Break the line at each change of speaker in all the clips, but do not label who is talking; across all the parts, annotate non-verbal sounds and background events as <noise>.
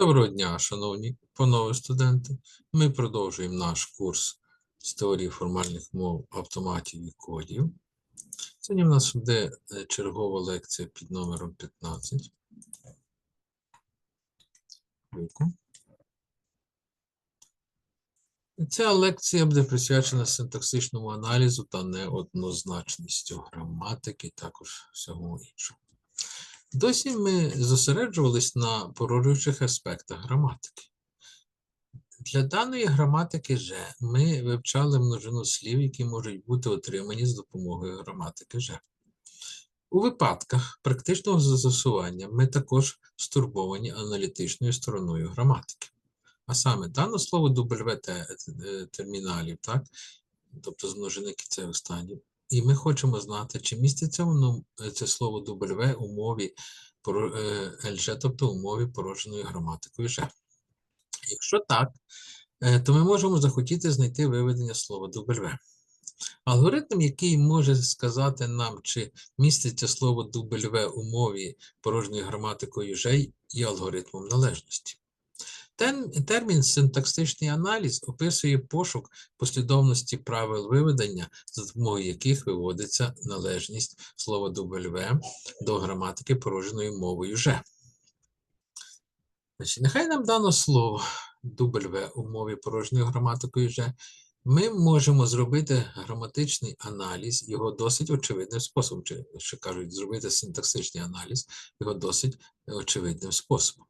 Доброго дня, шановні панове студенти. Ми продовжуємо наш курс з теорії формальних мов, автоматів і кодів. Сьогодні в нас буде е, чергова лекція під номером 15. Ця лекція буде присвячена синтаксичному аналізу та неоднозначністю граматики, також всього іншого. Досі ми зосереджувались на порожуючих аспектах граматики. Для даної граматики же ми вивчали множину слів, які можуть бути отримані з допомогою граматики же. У випадках практичного застосування ми також стурбовані аналітичною стороною граматики. А саме дане слово WT е, терміналів, так? тобто з множини кінцевих стадій, і ми хочемо знати, чи міститься воно е, це слово W у мові LG, тобто у мові породженої граматикою Ж. Якщо так, е, то ми можемо захотіти знайти виведення слова W. Алгоритм, який може сказати нам, чи міститься слово W у мові порожньою граматикою Ж, є алгоритмом належності. Термін синтаксичний аналіз описує пошук послідовності правил виведення, за допомогою яких виводиться належність слова W до граматики порожньою мовою «же». Значить, Нехай нам дано слово W у мові порожньою граматикою «же». Ми можемо зробити граматичний аналіз, його досить очевидним способом, чи що кажуть, зробити синтаксичний аналіз його досить очевидним способом.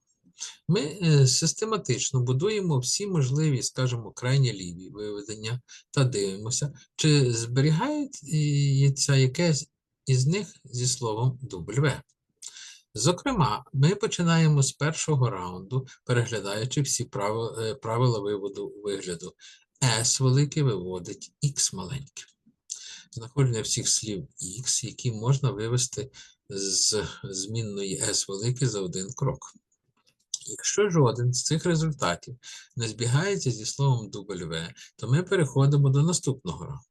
Ми е, систематично будуємо всі можливі, скажімо, крайні ліві виведення та дивимося, чи зберігається якесь із них зі словом W. Зокрема, ми починаємо з першого раунду, переглядаючи всі е, правила виводу вигляду. S велике виводить X маленьке. Знаходження всіх слів X, які можна вивести з змінної S велике за один крок. Якщо жоден з цих результатів не збігається зі словом W, то ми переходимо до наступного раунду.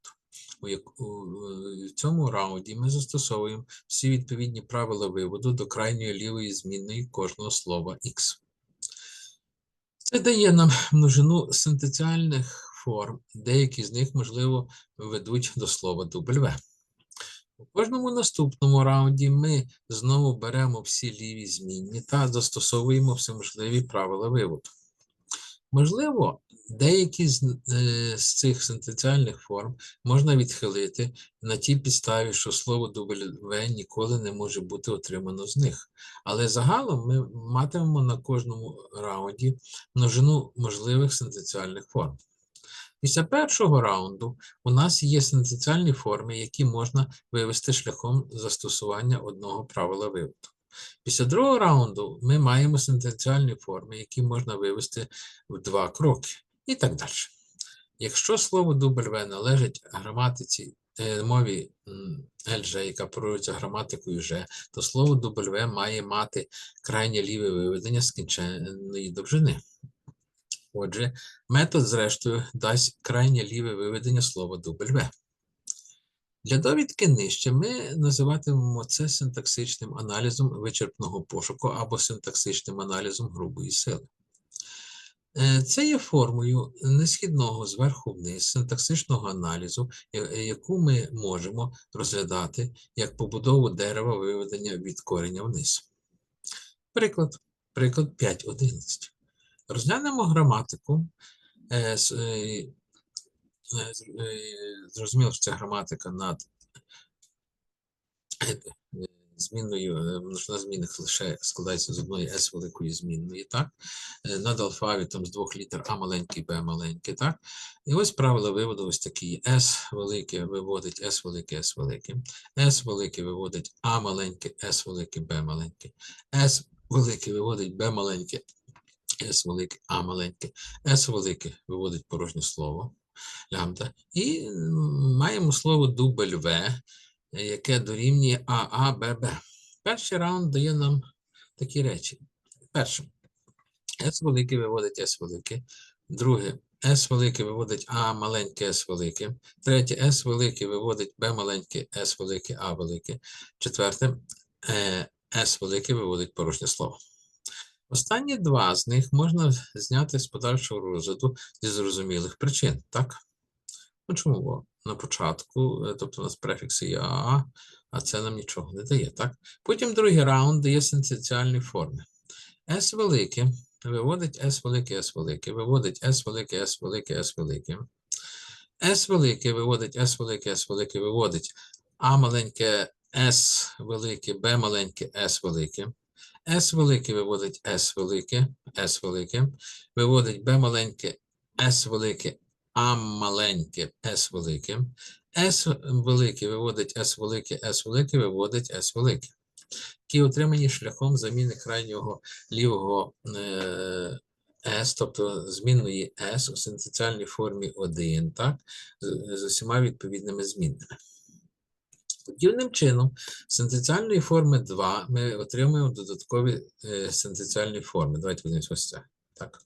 У цьому раунді ми застосовуємо всі відповідні правила виводу до крайньої лівої змінної кожного слова X. Це дає нам множину синтеціальних форм, деякі з них, можливо, ведуть до слова W. У кожному наступному раунді ми знову беремо всі ліві змінні та застосовуємо всеможливі правила виводу. Можливо, деякі з, е, з цих синтеціальних форм можна відхилити на тій підставі, що слово W ніколи не може бути отримано з них. Але загалом ми матимемо на кожному раунді множину можливих синтеціальних форм. Після першого раунду у нас є синтеціальні форми, які можна вивести шляхом застосування одного правила виводу. Після другого раунду ми маємо синтеціальні форми, які можна вивести в два кроки, і так далі. Якщо слово W належить граматиці е, мові LG, яка порується граматикою G, то слово W має мати крайнє ліве виведення скінченої довжини. Отже, метод, зрештою, дасть крайнє ліве виведення слова W. Для довідки нижче ми називатимемо це синтаксичним аналізом вичерпного пошуку або синтаксичним аналізом грубої сили. Е, це є формою несхідного зверху вниз синтаксичного аналізу, яку ми можемо розглядати як побудову дерева виведення від кореня вниз. Приклад, приклад 5.11. Розглянемо граматику. Е, е, е, зрозуміло, що це граматика над змінною, множина змінних лише складається з одної S великої змінної, так? Над алфавітом з двох літер А маленький, Б маленький, так? І ось правила виводу ось такі. S велике виводить S велике, S велике. S велике виводить А маленьке, S велике, Б маленьке. S велике виводить Б маленьке, S велике, А маленьке, S велике виводить порожнє слово лямбда. І маємо слово W, яке дорівнює ААББ. Перший раунд дає нам такі речі. Перше, S велике виводить S велике. Друге, S велике виводить А маленьке S велике. Третє, S велике виводить Б маленьке, S велике, А велике. Четверте, S велике виводить порожнє слово. Останні два з них можна зняти з подальшого розгляду зі зрозумілих причин, так? Ну чому? На початку, е, тобто у нас префікси АА, а це нам нічого не дає, так? Потім другий раунд дає синтеціальні форми. S велике виводить S велике, S велике, виводить S велике, S велике, S велике. S велике виводить S велике, S велике, виводить А маленьке, S велике, B маленьке, S велике. S велике виводить S велике, S велике, виводить B маленьке, S велике, А маленьке, S велике. S велике виводить S велике, S велике, виводить S велике. Які отримані шляхом заміни крайнього лівого е, S, тобто змінної S у синтеціальній формі 1, так, з, усіма відповідними змінними. Подібним чином, синтеціальної форми 2 ми отримуємо додаткові е, синтеціальні форми. Давайте подивимося ось це. Так.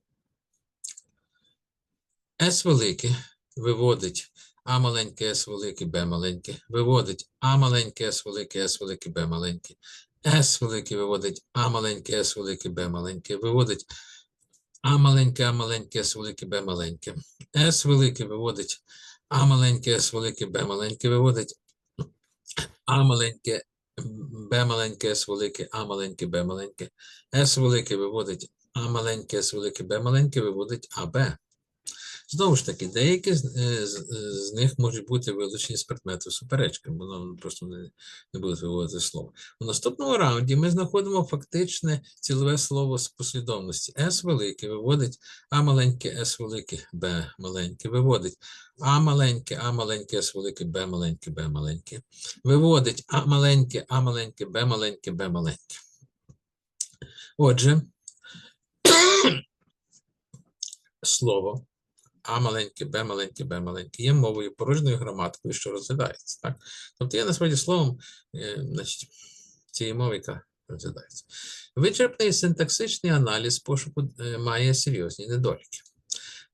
S велике виводить А маленьке, S велике, Б маленьке, виводить А маленьке, S велике, S велике, Б маленьке. S велике виводить А маленьке, S велике, Б маленьке, виводить А маленьке, А маленьке, S велике, Б маленьке. S велике виводить А маленьке, S велике, Б маленьке, виводить А маленьке, Б маленьке, С велике, А маленьке, Б маленьке. С велике виводить А маленьке, С велике, Б маленьке, виводить АБ. Знову ж таки, деякі з, е, з, е, з них можуть бути вилучені з предмету суперечки, бо нам просто не, не будуть виводити слово. У наступному раунді ми знаходимо фактичне цілове слово з послідовності. С велике виводить А маленьке, С велике, Б маленьке, виводить А маленьке, А маленьке, С велике, Б маленьке, Б маленьке. Виводить А маленьке, А маленьке, Б маленьке, Б маленьке. Отже, <coughs> слово а маленьке, Б маленьке, Б маленьке, є мовою порожньою граматикою, що розглядається. Так? Тобто є насправді словом е, значить, цієї мови, яка розглядається. Вичерпний синтаксичний аналіз пошуку е, має серйозні недоліки.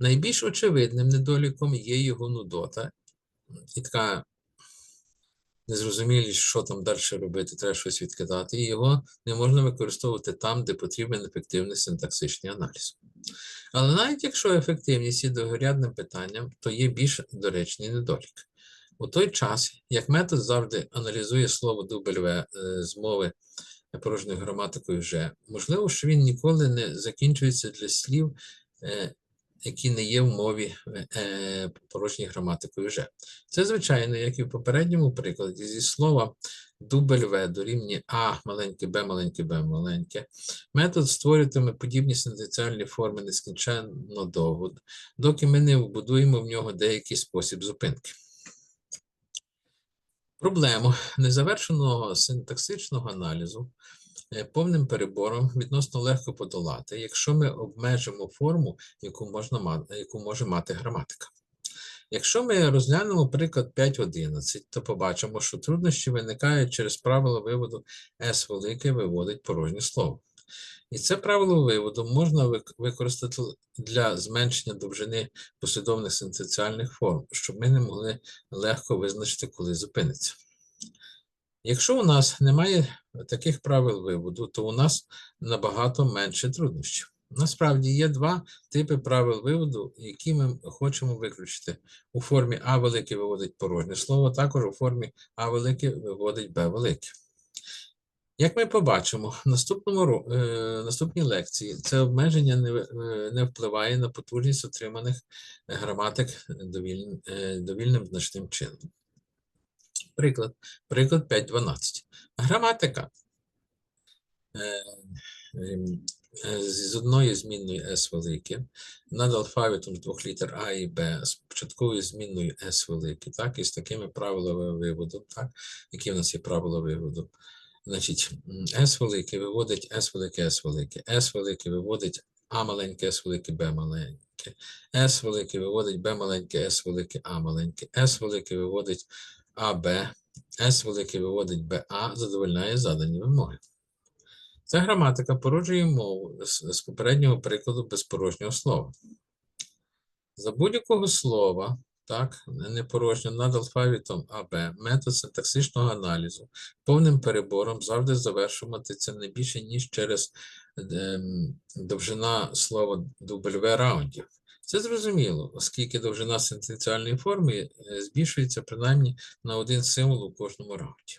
Найбільш очевидним недоліком є його нудота, і така незрозумілість, що там далі робити, треба щось відкидати, і його не можна використовувати там, де потрібен ефективний синтаксичний аналіз. Але навіть якщо ефективність є другорядним питанням, то є більш доречний недолік. У той час, як метод завжди аналізує слово W е, з мови порожньою граматикою вже, можливо, що він ніколи не закінчується для слів, е, які не є в мові е, порожньою граматикою вже. Це, звичайно, як і в попередньому прикладі, зі слова W дорівнює А маленьке, Б маленьке, Б маленьке. Метод створюватиме подібні синтеціальні форми нескінченно довго, доки ми не вбудуємо в нього деякий спосіб зупинки. Проблему незавершеного синтаксичного аналізу е, повним перебором відносно легко подолати, якщо ми обмежимо форму, яку, можна яку може мати граматика. Якщо ми розглянемо приклад 5.11, то побачимо, що труднощі виникають через правило виводу S велике виводить порожнє слово. І це правило виводу можна використати для зменшення довжини послідовних синтеціальних форм, щоб ми не могли легко визначити, коли зупиниться. Якщо у нас немає таких правил виводу, то у нас набагато менше труднощів. Насправді є два типи правил виводу, які ми хочемо виключити. У формі А велике виводить порожнє слово, також у формі А велике виводить Б велике. Як ми побачимо, в наступному, е, наступній лекції це обмеження не, е, не впливає на потужність отриманих граматик довільним, е, довільним значним чином. Приклад, приклад 5.12. Граматика. Е, ем, Е, з одної змінною S велике, над алфавітом з двох літер А і Б, з початковою змінною S велике, так, і з такими правилами виводу, так, які в нас є правила виводу. Значить, S велике виводить S велике, S велике, S велике виводить А маленьке, S велике, Б маленьке, S велике виводить Б маленьке, S велике, А маленьке, S велике виводить АБ, S велике виводить БА, задовольняє задані вимоги. Ця граматика породжує мову з, попереднього прикладу безпорожнього слова. За будь-якого слова, так, непорожньо над алфавітом АБ, метод синтаксичного аналізу повним перебором завжди завершувати це не більше, ніж через ем, довжина слова W раундів. Це зрозуміло, оскільки довжина сентенціальної форми е, збільшується принаймні на один символ у кожному раунді.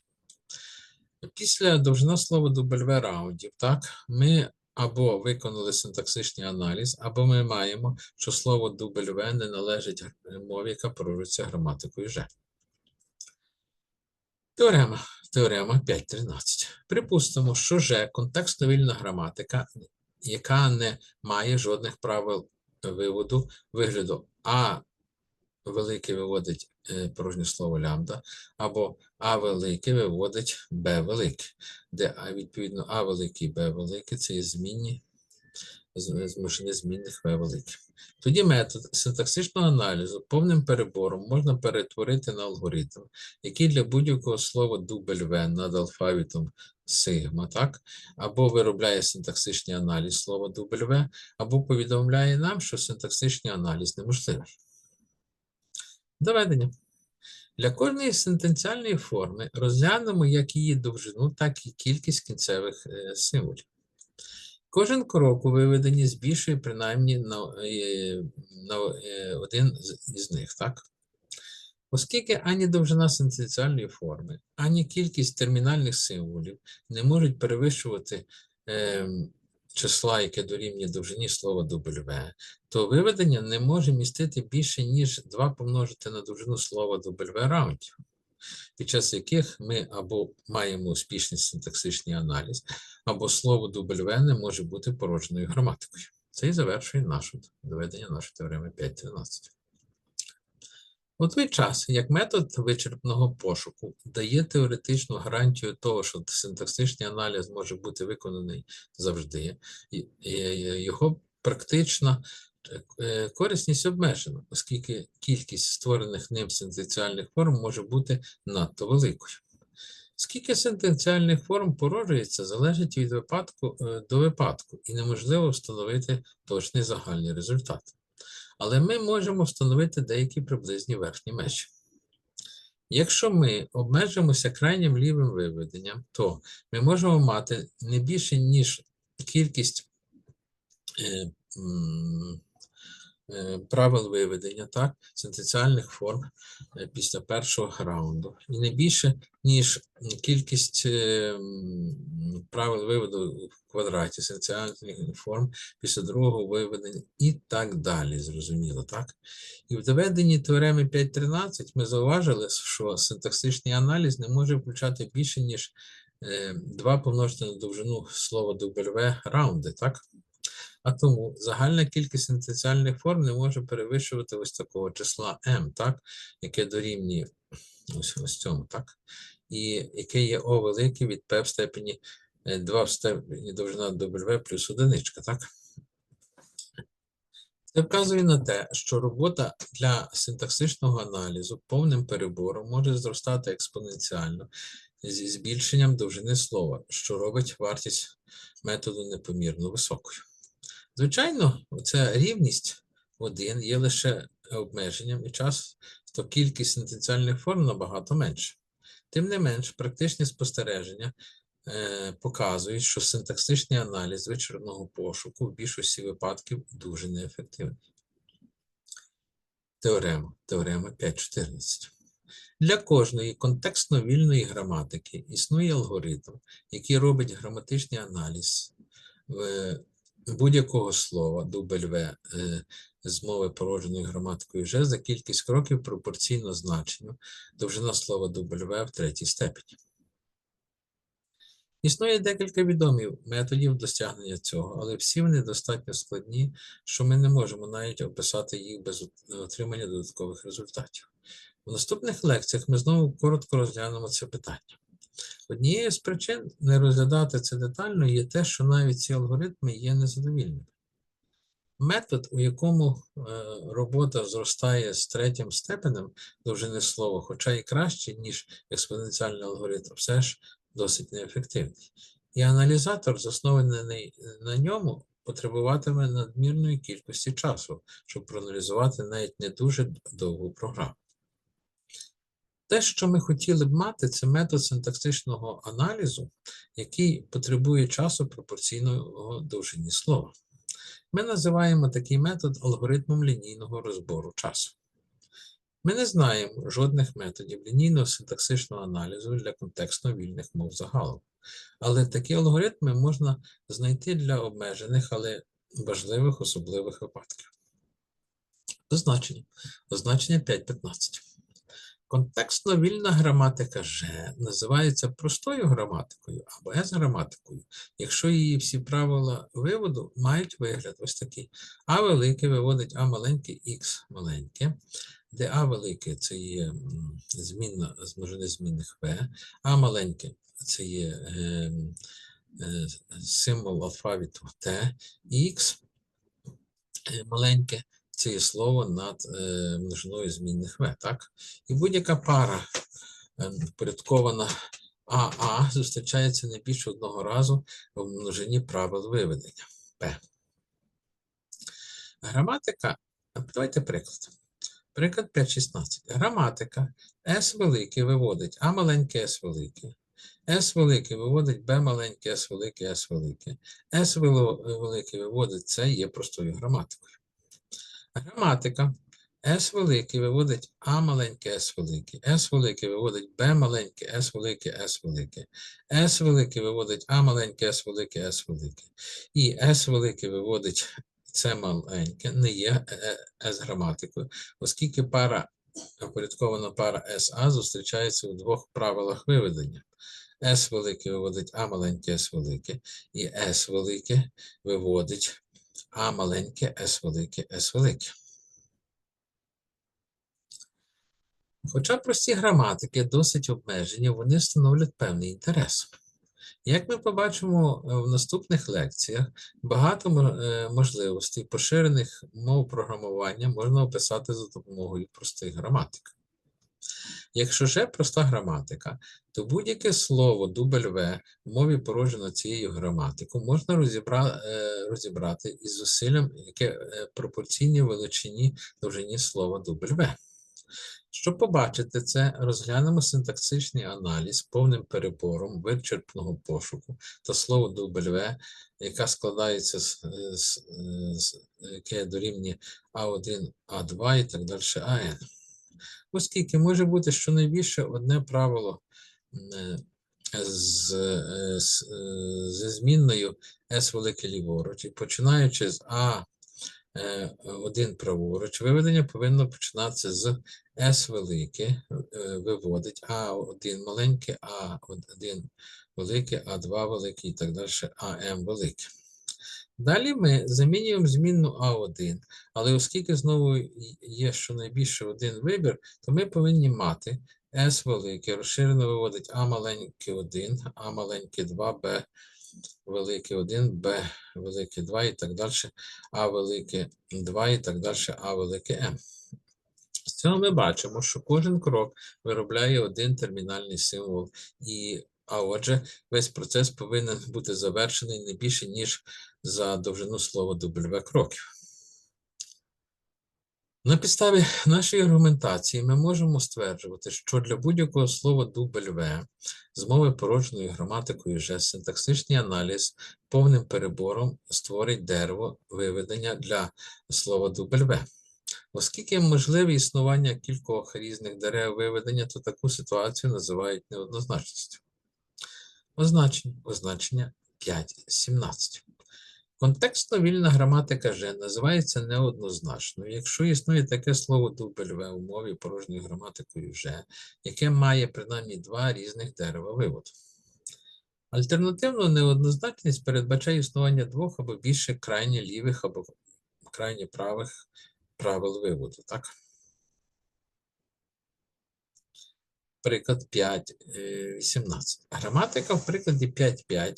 Після довжина слова W раундів, так, ми або виконали синтаксичний аналіз, або ми маємо, що слово W не належить мові, яка порушується граматикою Ж. Теорема. Теорема 5.13. Припустимо, що Ж контекстно вільна граматика, яка не має жодних правил виводу вигляду А велике виводить е, порожнє слово лямбда, або А велике виводить Б велике, де А відповідно А велике і Б велике це є змінні змушені змінних В велике. Тоді метод синтаксичного аналізу повним перебором можна перетворити на алгоритм, який для будь-якого слова W над алфавітом сигма, так, або виробляє синтаксичний аналіз слова W, або повідомляє нам, що синтаксичний аналіз неможливий. Доведення. Для кожної сентенціальної форми розглянемо як її довжину, так і кількість кінцевих е, символів. Кожен крок у виведенні збільшує принаймні на, е, на е, один із них, так? Оскільки ані довжина сентенціальної форми, ані кількість термінальних символів не можуть перевищувати ем, числа, яке дорівнює довжині слова W, то виведення не може містити більше, ніж 2 помножити на довжину слова W раундів, під час яких ми або маємо успішний синтаксичний аналіз, або слово W не може бути породженою граматикою. Це і завершує наше доведення нашої теореми 5.13. У той час, як метод вичерпного пошуку дає теоретичну гарантію того, що синтаксичний аналіз може бути виконаний завжди, його практична е, корисність обмежена, оскільки кількість створених ним сентенціальних форм може бути надто великою. Скільки сентенціальних форм породжується, залежить від випадку е, до випадку, і неможливо встановити точний загальний результат. Але ми можемо встановити деякі приблизні верхні межі. Якщо ми обмежимося крайнім лівим виведенням, то ми можемо мати не більше, ніж кількість е, правил виведення, так, синтенціальних форм е, після першого раунду, і не більше, ніж кількість е, правил виводу в квадраті синтенціальних форм після другого виведення і так далі, зрозуміло, так? І в доведенні теореми 5.13 ми зауважили, що синтаксичний аналіз не може включати більше, ніж е, 2 помножити на довжину слова W раунди, так? А тому загальна кількість синтенціальних форм не може перевищувати ось такого числа m, так? Яке дорівнює ось, ось цьому, так? І яке є O велике від P в степені е, 2 в степені довжина W плюс одиничка, так? Це вказує на те, що робота для синтаксичного аналізу повним перебором може зростати експоненціально зі збільшенням довжини слова, що робить вартість методу непомірно високою. Звичайно, ця рівність 1 є лише обмеженням і час, то кількість сентенціальних форм набагато менша. Тим не менш, практичні спостереження е, показують, що синтаксичний аналіз вичерпного пошуку в більшості випадків дуже неефективний. Теорема. Теорема 5.14. Для кожної контекстно вільної граматики існує алгоритм, який робить граматичний аналіз е, будь-якого слова W е, з мови породженої граматикою вже за кількість кроків пропорційно значенню довжина слова W в третій степені. Існує декілька відомих методів досягнення цього, але всі вони достатньо складні, що ми не можемо навіть описати їх без отримання додаткових результатів. У наступних лекціях ми знову коротко розглянемо це питання. Однією з причин не розглядати це детально є те, що навіть ці алгоритми є незадовільними. Метод, у якому е, робота зростає з третім степенем довжини слова, хоча і краще, ніж експоненціальний алгоритм, все ж досить неефективний. І аналізатор, заснований на ньому, потребуватиме надмірної кількості часу, щоб проаналізувати навіть не дуже довгу програму. Те, що ми хотіли б мати, це метод синтаксичного аналізу, який потребує часу пропорційного довжині слова. Ми називаємо такий метод алгоритмом лінійного розбору часу. Ми не знаємо жодних методів лінійного синтаксичного аналізу для контекстно вільних мов загалом. Але такі алгоритми можна знайти для обмежених, але важливих особливих випадків. Означення. Означення 5.15. Контекстно вільна граматика Ж називається простою граматикою або С-граматикою, якщо її всі правила виводу мають вигляд ось такий. А велике виводить А маленьке, Х маленьке, де А велике це є змінна з множини змінних В, А маленьке це є е, е, символ алфавіту Т, Х е, маленьке це є слово над е, множиною змінних В, так? І будь-яка пара е, впорядкована АА зустрічається не більше одного разу в множині правил виведення П. Граматика, давайте приклад. Приклад 5.16. Граматика С велике виводить А маленьке С велике. С велике виводить Б маленьке С велике С велике. С велике виводить С є простою граматикою. Граматика С велике виводить А маленьке С велике. С велике виводить Б маленьке С велике С велике. С велике виводить А маленьке С велике С велике. І С велике виводить С маленьке, не є С граматикою, оскільки пара упорядкована пара СА зустрічається у двох правилах виведення. С велике виводить А маленьке С велике, і С велике виводить А маленьке С велике С велике. Хоча прості граматики досить обмежені, вони становлять певний інтерес. Як ми побачимо е, в наступних лекціях, багато е, можливостей поширених мов програмування можна описати за допомогою простих граматик. Якщо же проста граматика, то будь-яке слово дубль В в мові породжено цією граматикою можна розібра, е, розібрати із зусиллям, яке е, пропорційне величині довжині слова дубль В. Щоб побачити це, розглянемо синтаксичний аналіз повним перебором вичерпного пошуку та слово W, яка складається з, з, з яке дорівнює А1, А2 і так далі АН. Оскільки може бути щонайбільше одне правило е, з, е, з, е, зі змінною S велике ліворуч, і починаючи з А е, один праворуч, виведення повинно починатися з S велике, виводить А1 маленьке, А1 велике, А2 велике і так далі, АМ велике. Далі ми замінюємо змінну А1, але оскільки знову є щонайбільше один вибір, то ми повинні мати S велике, розширено виводить А маленьке 1, А маленьке 2, Б велике 1, Б велике 2 і так далі, А велике 2 і так далі, А велике М. З цього ми бачимо, що кожен крок виробляє один термінальний символ, і, а отже, весь процес повинен бути завершений не більше, ніж за довжину слова W кроків. На підставі нашої аргументації ми можемо стверджувати, що для будь-якого слова W з мови породженої граматикою вже синтаксичний аналіз повним перебором створить дерево виведення для слова W. Оскільки можливе існування кількох різних дерев виведення, то таку ситуацію називають неоднозначністю. Означення. Означення 5.17. Контекстно вільна граматика Ж називається неоднозначною, якщо існує таке слово W у мові порожньою граматикою Ж, яке має принаймні два різних дерева виводу. Альтернативно, неоднозначність передбачає існування двох або більше крайньо лівих або крайньо правих правил виводу. Так? Приклад 5.18. Граматика в прикладі 5.5.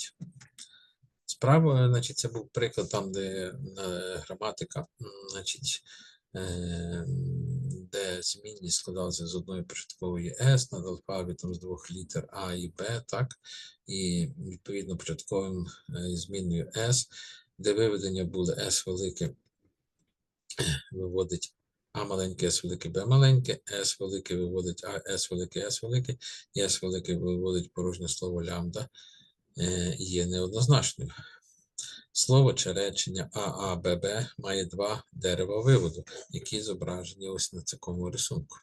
Справа, значить, це був приклад там, де е, граматика, значить, е, де змінність складалася з одної початкової S над алфавітом з двох літер А і Б, так, і відповідно початковим е, змінною S, де виведення були S велике, виводить А маленьке, С велике, Б маленьке, С велике виводить А, С велике, С велике, і С велике виводить порожнє слово лямбда, є неоднозначною. Слово чи речення ААББ має два дерева виводу, які зображені ось на такому рисунку.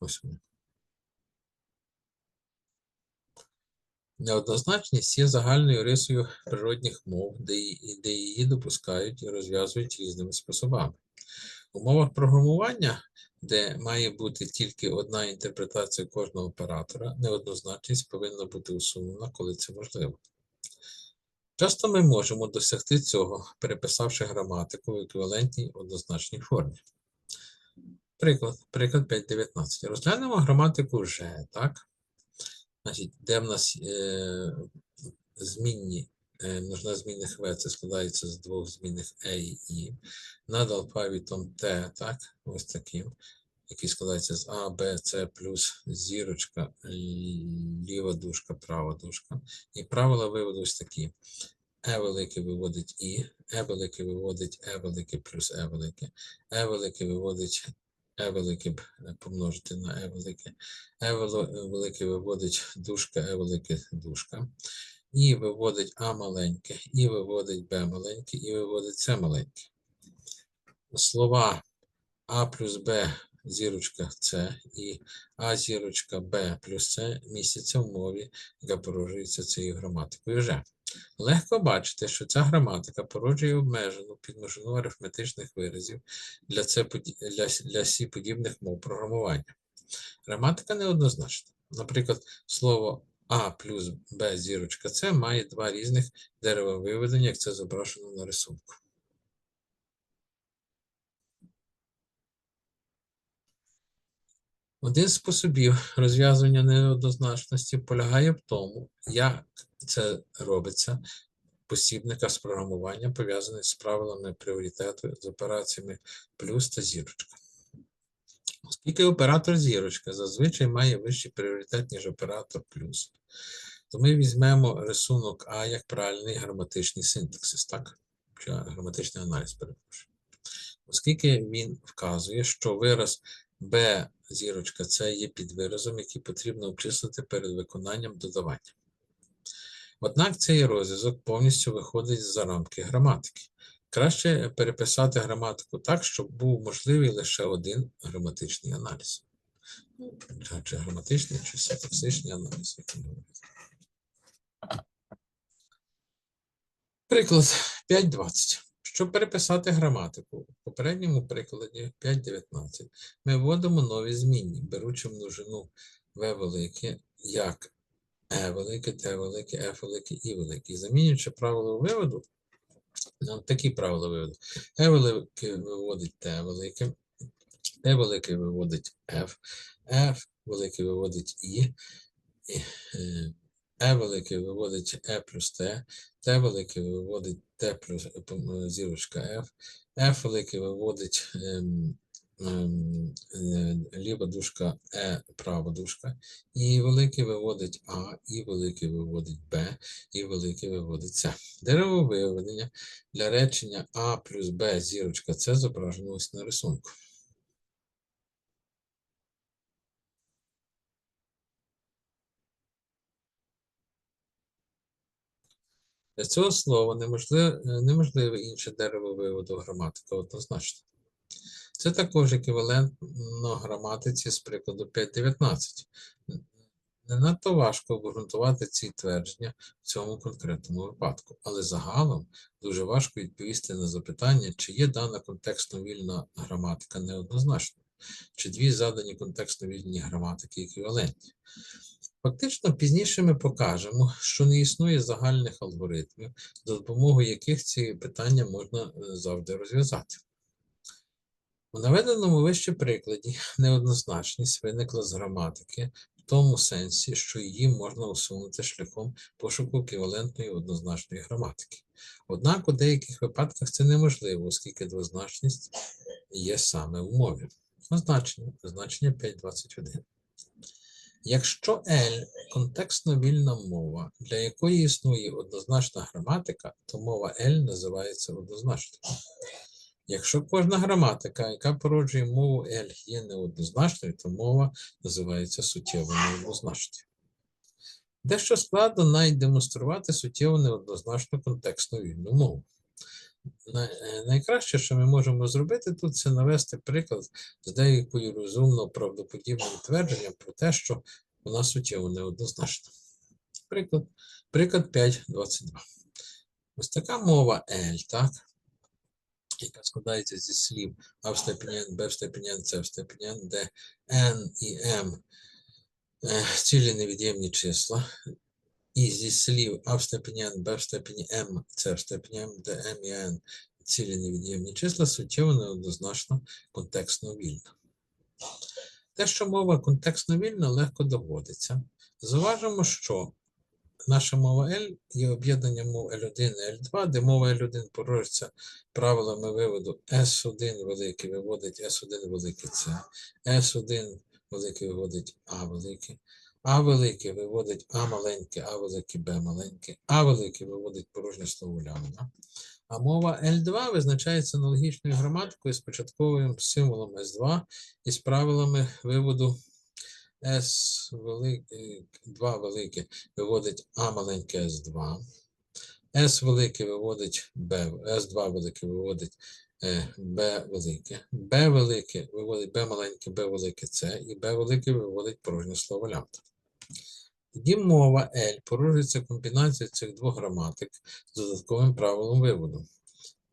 Ось вони. Неоднозначність є загальною рисою природних мов, де її допускають і розв'язують різними способами. У мовах програмування, де має бути тільки одна інтерпретація кожного оператора, неоднозначність повинна бути усунена, коли це можливо. Часто ми можемо досягти цього, переписавши граматику в еквівалентній однозначній формі. Приклад, приклад 5.19. Розглянемо граматику вже, так? Значить, де в нас е, змінні, множина змінних В, це складається з двох змінних Е і І. Над алфавітом Т, так, ось таким, який складається з А, Б, С плюс зірочка, ліва дужка, права дужка. І правила виводу ось такі. Е велике виводить І, Е велике виводить Е велике плюс Е велике, Е велике виводить Е велике е, помножити на Е велике, Е вело- велике виводить дужка, Е велике дужка, і виводить А маленьке, і виводить Б маленьке, і виводить С маленьке. Слова А плюс Б зірочка С і А зірочка Б плюс С містяться в мові, яка породжується цією граматикою вже. Легко бачити, що ця граматика породжує обмежену підмножину арифметичних виразів для, це, для, для сі подібних мов програмування. Граматика неоднозначна. Наприклад, слово А плюс Б зірочка С має два різних дерева виведення, як це зображено на рисунку. Один з способів розв'язування неоднозначності полягає в тому, як це робиться в посібниках з програмування, пов'язаних з правилами пріоритету з операціями плюс та зірочка. Оскільки оператор зірочка зазвичай має вищий пріоритет, ніж оператор плюс, то ми візьмемо рисунок А як правильний граматичний синтаксис, так? Чи граматичний аналіз, перепрошую. Оскільки він вказує, що вираз Б зірочка це є підвиразом, який потрібно обчислити перед виконанням додавання. Однак цей розв'язок повністю виходить за рамки граматики. Краще переписати граматику так, щоб був можливий лише один граматичний аналіз. Чи- граматичний, чи синтаксичний аналіз, як ми говоримо. Приклад 5.20. Щоб переписати граматику, в попередньому прикладі 5.19 ми вводимо нові змінні, беручи множину В велике як Е велике, Т велике, Ф велике, І велике. І замінюючи правило виводу, нам такі правила виводу. Е велике виводить Т велике, Т велике виводить F, F велике виводить І, е, Е велике виводить Е плюс Т, Т велике виводить Т плюс е, зірочка F, F велике виводить ем, ем, е, ліва дужка Е, права дужка, І велике виводить А, І велике виводить Б, І велике виводить С. Дерево виведення для речення А плюс Б зірочка С зображено ось на рисунку. Для цього слова неможливе, неможливе інше дерево виводу граматика однозначно. Це також еквівалентно граматиці з прикладу 5.19. Не надто важко обґрунтувати ці твердження в цьому конкретному випадку, але загалом дуже важко відповісти на запитання, чи є дана контекстно вільна граматика неоднозначною, чи дві задані контекстно вільні граматики еквівалентні. Фактично, пізніше ми покажемо, що не існує загальних алгоритмів, за допомогою яких ці питання можна е, завжди розв'язати. У наведеному вище прикладі неоднозначність виникла з граматики в тому сенсі, що її можна усунути шляхом пошуку еквівалентної однозначної граматики. Однак у деяких випадках це неможливо, оскільки двозначність є саме в мові. Означення, значення 5.21. Якщо L – контекстно вільна мова, для якої існує однозначна граматика, то мова L називається однозначною. Якщо кожна граматика, яка породжує мову L, є неоднозначною, то мова називається суттєво неоднозначною. Дещо складно навіть демонструвати суттєво неоднозначну контекстну вільну мову. Е, Найкраще, що ми можемо зробити тут, це навести приклад з деякою розумно правдоподібним твердженням про те, що вона суттєво неоднозначна. Приклад, приклад 5.22. Ось така мова L, так? яка складається зі слів А в степені N, Б в степені N, С в степені N, де N і M е, цілі невід'ємні числа, і зі слів А в степені N, Б в степені M, С в степені M, де M і N цілі невід'ємні числа, суттєво неоднозначно контекстно вільна. Те, що мова контекстно вільна, легко доводиться. Зважимо, що наша мова L є об'єднанням мов L1 і L2, де мова L1 порожиться правилами виводу S1 великий виводить S1 великий С, S1 великий виводить А великий, А великий виводить А маленьке, А великий Б маленьке, А великий виводить порожнє слово лямбда. А мова L2 визначається аналогічною граматикою з початковим символом S2 і з правилами виводу S велике, 2 велике виводить А маленьке S2. S велике виводить B, S2 велике виводить е, B велике. B велике виводить B маленьке, B велике С, і B велике виводить порожнє слово лямбда. Тоді мова L порушується комбінацією цих двох граматик з додатковим правилом виводу.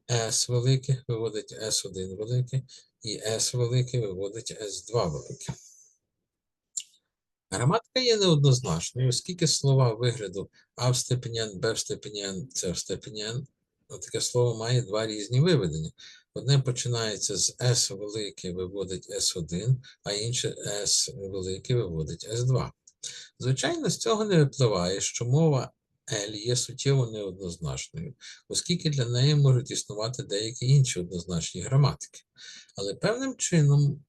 S велике виводить S1 велике, і S велике виводить S2 велике. Граматика є неоднозначною, оскільки слова вигляду А в степені N, Б в степені N, С в степені N, таке слово має два різні виведення. Одне починається з S велике виводить S1, а інше S велике виводить S2. Звичайно, з цього не випливає, що мова L є суттєво неоднозначною, оскільки для неї можуть існувати деякі інші однозначні граматики. Але певним чином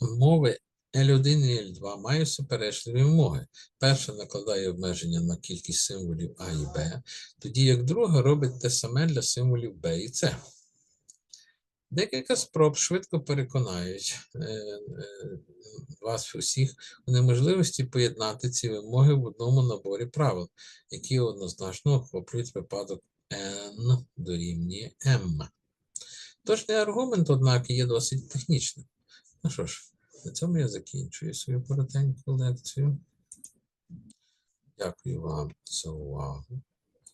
мови L1 і L2 мають суперечливі вимоги. Перша накладає обмеження на кількість символів А і Б, тоді як друга робить те саме для символів Б і С. Декілька спроб швидко переконають е, е, вас усіх у неможливості поєднати ці вимоги в одному наборі правил, які однозначно охоплюють випадок N дорівнює M. Точний аргумент, однак, є досить технічним. Ну що ж, на цьому я закінчую свою коротеньку лекцію. Дякую вам за увагу.